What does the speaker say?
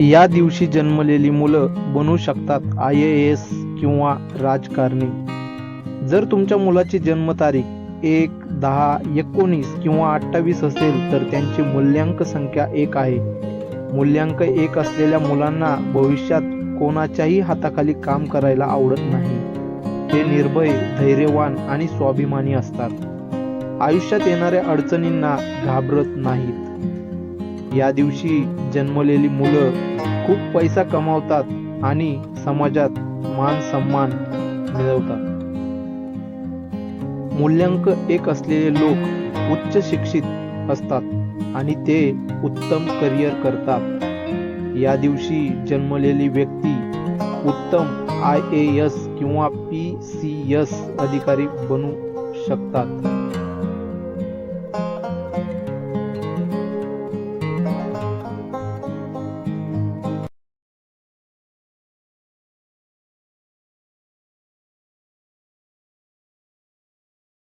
या दिवशी जन्मलेली मुलं बनू शकतात आय ए एस किंवा राजकारणी. जर तुमच्या मुलाची जन्मतारीख एक दहा एकोणीस किंवा अठ्ठावीस असेल तर त्यांची मूल्यांक संख्या एक आहे. मूल्यांक एक असलेल्या मुलांना भविष्यात कोणाच्याही हाताखाली काम करायला आवडत नाही. ते निर्भय धैर्यवान आणि स्वाभिमानी असतात. आयुष्यात येणाऱ्या अडचणींना घाबरत नाहीत. या दिवशी जन्मलेली मुलं खूप पैसा कमावतात आणि समाजात मान सन्मान मिळवतात. मूल्यांक एक असलेले लोक उच्च शिक्षित असतात आणि ते उत्तम करिअर करतात. या दिवशी जन्मलेली व्यक्ती उत्तम आय ए एस किंवा पी सी एस अधिकारी बनू शकतात.